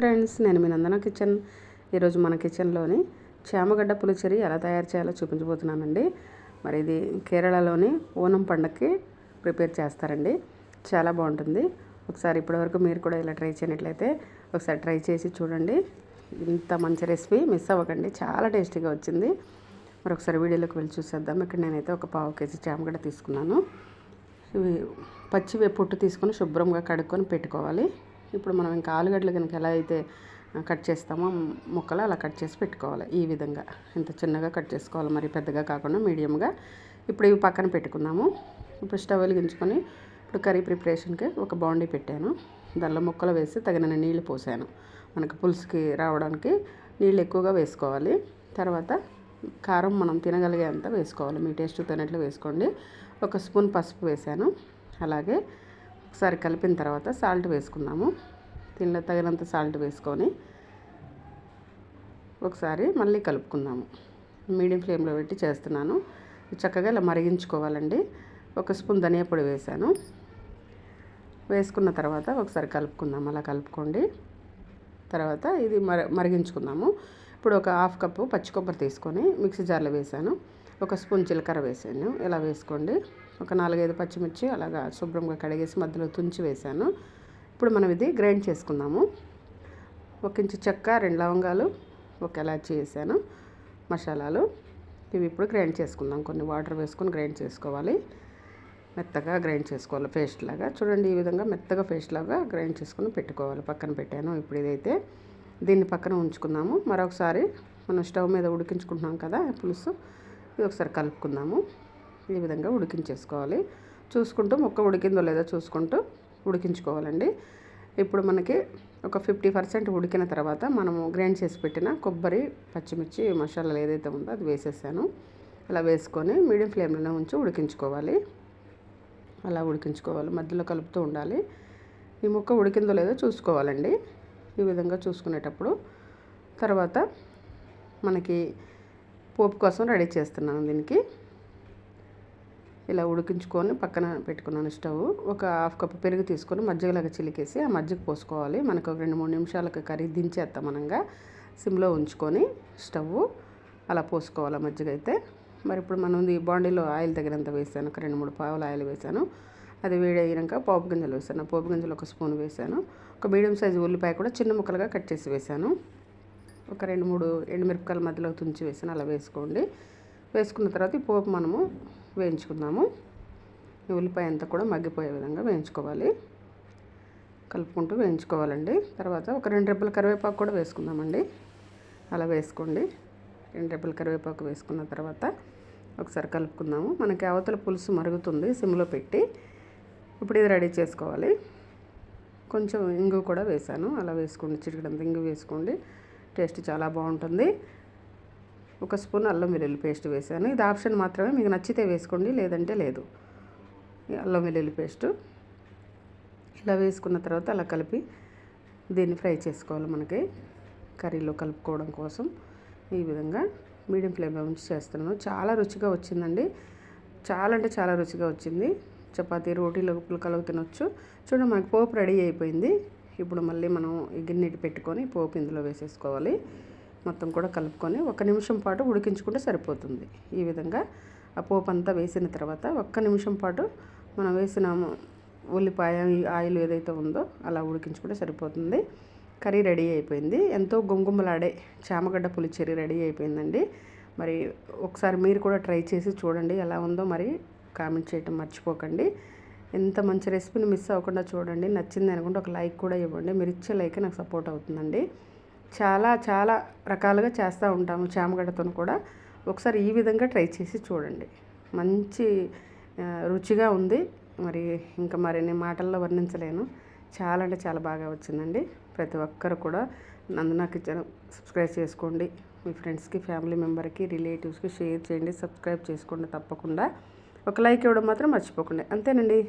Friends నేను మీ నందన kitchen. ఈరోజు మన కిచెన్లోని చామగడ్డ పులిచెరి ఎలా తయారు చేయాలో చూపించబోతున్నానండి. మరి ఇది కేరళలోని ఓనం పండగకి ప్రిపేర్ చేస్తారండి. చాలా బాగుంటుంది. ఒకసారి ఇప్పటివరకు మీరు కూడా ఇలా ట్రై చేయనట్లయితే ఒకసారి ట్రై చేసి చూడండి. ఇంత మంచి రెసిపీ మిస్ అవ్వకండి. చాలా టేస్టీగా వచ్చింది. మరి ఒకసారి వీడియోలోకి వెళ్ళి చూసేద్దాం. ఇక్కడ నేనైతే ఒక పావు కేజీ చేమగడ్డ తీసుకున్నాను. ఇవి పచ్చివే పొట్టు తీసుకొని శుభ్రంగా కడుక్కొని పెట్టుకోవాలి. ఇప్పుడు మనం ఇంకా ఆలుగడ్డలు కనుక ఎలా అయితే కట్ చేస్తామో ముక్కలు అలా కట్ చేసి పెట్టుకోవాలి ఈ విధంగా. ఇంత చిన్నగా కట్ చేసుకోవాలి. మరి పెద్దగా కాకుండా మీడియంగా. ఇప్పుడు ఇవి పక్కన పెట్టుకుందాము. ఇప్పుడు స్టవ్ వెలిగించుకొని ఇప్పుడు కర్రీ ప్రిపరేషన్కి ఒక బాండీ పెట్టాను. దానిలో ముక్కలు వేసి తగిన నీళ్ళు పోసాను. మనకు పులుసుకి రావడానికి నీళ్ళు ఎక్కువగా వేసుకోవాలి. తర్వాత కారం మనం తినగలిగేంత వేసుకోవాలి. మీ టేస్ట్ తినట్లు వేసుకోండి. ఒక స్పూన్ పసుపు వేసాను. అలాగే ఒకసారి కలిపిన తర్వాత సాల్ట్ వేసుకుందాము. దీనిలో తగినంత సాల్ట్ వేసుకొని ఒకసారి మళ్ళీ కలుపుకుందాము. మీడియం ఫ్లేమ్లో పెట్టి చేస్తున్నాను. చక్కగా ఇలా మరిగించుకోవాలండి. ఒక స్పూన్ ధనియా పొడి వేసాను వేసుకున్న తర్వాత ఒకసారి కలుపుకుందాం. అలా కలుపుకోండి. తర్వాత ఇది మర మరిగించుకుందాము. ఇప్పుడు ఒక హాఫ్ కప్పు పచ్చి కొబ్బరి తీసుకొని మిక్సీ జార్లో వేసాను ఒక స్పూన్ జీలకర్ర వేసాను. ఇలా వేసుకోండి. ఒక నాలుగైదు పచ్చిమిర్చి అలాగా శుభ్రంగా కడిగేసి మధ్యలో తుంచి వేసాను. ఇప్పుడు మనం ఇది గ్రైండ్ చేసుకుందాము. ఒక ఇంచు చెక్క రెండు లవంగాలు ఒక ఎలాచి వేసాను. మసాలాలు. ఇవి ఇప్పుడు గ్రైండ్ చేసుకుందాం. కొన్ని వాటర్ వేసుకొని గ్రైండ్ చేసుకోవాలి. మెత్తగా గ్రైండ్ చేసుకోవాలి. పేస్ట్ లాగా. చూడండి ఈ విధంగా మెత్తగా పేస్ట్ లాగా గ్రైండ్ చేసుకుని పెట్టుకోవాలి. పక్కన పెట్టాను. ఇప్పుడు ఇదైతే దీన్ని పక్కన ఉంచుకుందాము. మరొకసారి మనం స్టవ్ మీద ఉడికించుకుంటున్నాం కదా పులుసు. ఇది ఒకసారి కలుపుకుందాము. ఈ విధంగా ఉడికించేసుకోవాలి. చూసుకుంటూ ముక్క ఉడికిందో లేదో చూసుకుంటూ ఉడికించుకోవాలండి. ఇప్పుడు మనకి ఒక ఫిఫ్టీ పర్సెంట్ ఉడికిన తర్వాత మనము గ్రైండ్ చేసి పెట్టిన కొబ్బరి పచ్చిమిర్చి మసాలాలు ఏదైతే ఉందో అది వేసేసాను. అలా వేసుకొని మీడియం ఫ్లేమ్లోనే ఉంచి ఉడికించుకోవాలి. అలా ఉడికించుకోవాలి. మధ్యలో కలుపుతూ ఉండాలి. ఈ ముక్క ఉడికిందో లేదో చూసుకోవాలండి. ఈ విధంగా చూసుకునేటప్పుడు తర్వాత మనకి పోపు కోసం రెడీ చేస్తున్నాను దీనికి. ఇలా ఉడికించుకొని పక్కన పెట్టుకున్నాను స్టవ్. ఒక హాఫ్ కప్ పెరుగు తీసుకొని మజ్జిగలాగా చిలికేసి ఆ మజ్జిగ పోసుకోవాలి. మనకు ఒక రెండు మూడు నిమిషాలకు కర్రీ దించేస్తాం మనంగా. సిమ్లో ఉంచుకొని స్టవ్ అలా పోసుకోవాలి మజ్జిగ అయితే. మరి ఇప్పుడు మనం ఈ బాండీలో ఆయిల్ తగినంత వేసాను. ఒక రెండు మూడు పావుల ఆయిల్ వేసాను. అది వేడి అయినాక పోపు గింజలు వేసాను. పోపు గింజలు ఒక స్పూన్ వేసాను. ఒక మీడియం సైజు ఉల్లిపాయ కూడా చిన్న ముక్కలుగా కట్ చేసి వేసాను. ఒక రెండు మూడు ఎండుమిరపకాయల మధ్యలో తుంచి వేసాను అలా వేసుకోండి. వేసుకున్న తర్వాత ఈ పోపు మనము వేయించుకుందాము. ఈ ఉల్లిపాయ అంతా కూడా మగ్గిపోయే విధంగా వేయించుకోవాలి. కలుపుకుంటూ వేయించుకోవాలండి. తర్వాత ఒక రెండు రెబ్బల కరివేపాకు కూడా వేసుకుందామండి. అలా వేసుకోండి. రెండు రెబ్బల కరివేపాకు వేసుకున్న తర్వాత ఒకసారి కలుపుకుందాము. మనకి అవతల పులుసు మరుగుతుంది సిమ్లో పెట్టి. ఇప్పుడు ఇది రెడీ చేసుకోవాలి. కొంచెం ఇంగు కూడా వేసాను అలా వేసుకోండి. చిటికడంత ఇంగు వేసుకోండి. టేస్ట్ చాలా బాగుంటుంది. ఒక స్పూన్ అల్లం వెల్లుల్లి పేస్ట్ వేసాను. ఇది ఆప్షన్ మాత్రమే. మీకు నచ్చితే వేసుకోండి లేదంటే లేదు. అల్లం వెల్లుల్లి పేస్ట్ ఇలా వేసుకున్న తర్వాత అలా కలిపి దీన్ని ఫ్రై చేసుకోవాలి మనకి. కర్రీలో కలుపుకోవడం కోసం ఈ విధంగా మీడియం ఫ్లేమ్లో ఉంచి చేస్తున్నాను. చాలా రుచిగా వచ్చిందండి. చాలా అంటే చాలా రుచిగా వచ్చింది. చపాతీ రోటీలో కలుగు తినొచ్చు. చూడండి మనకి పోపు రెడీ అయిపోయింది. ఇప్పుడు మళ్ళీ మనం ఈ గిన్నెటి పెట్టుకొని పోపు ఇందులో వేసేసుకోవాలి. మొత్తం కూడా కలుపుకొని ఒక నిమిషం పాటు ఉడికించుకుంటే సరిపోతుంది. ఈ విధంగా ఆ పోపు అంతా వేసిన తర్వాత ఒక్క నిమిషం పాటు మనం వేసిన ఉల్లిపాయ ఆయిల్ ఏదైతే ఉందో అలా ఉడికించుకుంటే సరిపోతుంది. కర్రీ రెడీ అయిపోయింది. ఎంతో గుంగుమలాడే చామగడ్డ పులిచెరి రెడీ అయిపోయిందండి. మరి ఒకసారి మీరు కూడా ట్రై చేసి చూడండి ఎలా ఉందో. మరి కామెంట్ చేయటం మర్చిపోకండి. ఎంత మంచి రెసిపీని మిస్ అవ్వకుండా చూడండి. నచ్చింది అనుకుంటే ఒక లైక్ కూడా ఇవ్వండి. మీరు ఇచ్చే లైక్ నాకు సపోర్ట్ అవుతుందండి. చాలా చాలా రకాలుగా చేస్తూ ఉంటాము చామగడ్డతో కూడా. ఒకసారి ఈ విధంగా ట్రై చేసి చూడండి. మంచి రుచిగా ఉంది. మరి ఇంకా మరి మాటల్లో వర్ణించలేను. చాలా అంటే చాలా బాగా వచ్చిందండి. ప్రతి ఒక్కరు కూడా నందనా కిచెన్ సబ్స్క్రైబ్ చేసుకోండి. మీ ఫ్రెండ్స్కి ఫ్యామిలీ మెంబర్కి రిలేటివ్స్కి షేర్ చేయండి. సబ్స్క్రైబ్ చేసుకోండి తప్పకుండా. ఒక లైక్ ఇవ్వడం మాత్రం మర్చిపోకండి. అంతేనండి.